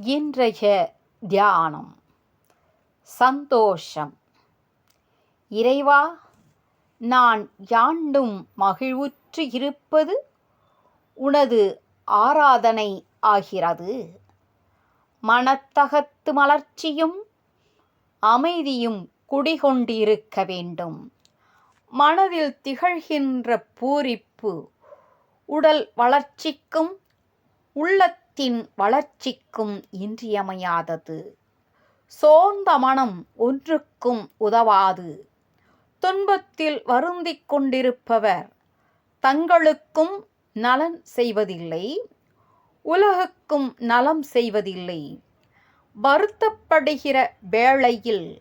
இன்றைய தியானம். சந்தோஷம். இறைவா நான் யாண்டும் மகிழ்வுற்று இருப்பது உனது ஆராதனை ஆகிறது. மனத்தகத்து மலர்ச்சியும் அமைதியும் குடிகொண்டிருக்க வேண்டும். மனதில் திகழ்கின்ற பூரிப்பு உடல் வளர்ச்சிக்கும் உள்ளத் மனத்தின் வளர்ச்சிக்கும் இன்றியமையாதது. சோர்ந்த மனம் ஒன்றுக்கும் உதவாது. துன்பத்தில் வருந்திக் கொண்டிருப்பவர் தங்களுக்கும் நலன் செய்வதில்லை உலகுக்கும் நலம் செய்வதில்லை. வருத்தப்படுகிற வேளையில்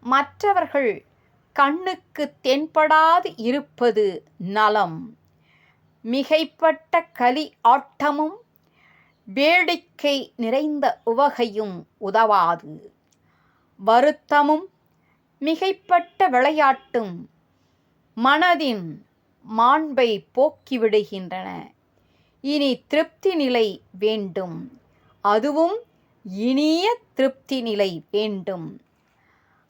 மற்றவர்கள் கண்ணுக்கு தென்படாது இருப்பது நலம். மிகைப்பட்ட கலி ஆட்டமும் வேடிக்கை நிறைந்த உவகையும் உதவாது. வருத்தமும் மிகைப்பட்ட விளையாட்டும் மனதின் மாண்பை போக்கிவிடுகின்றன. இனி திருப்தி நிலை வேண்டும். அதுவும் இனிய திருப்தி நிலை வேண்டும்.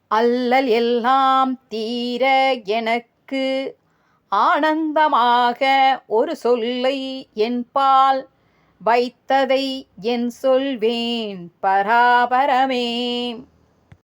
அல்லல் எல்லாம் தீர எனக்கு ஆனந்தமாக ஒரு சொல்லை என்பால் வைத்ததை என் சொல்வேன் பராபரமே.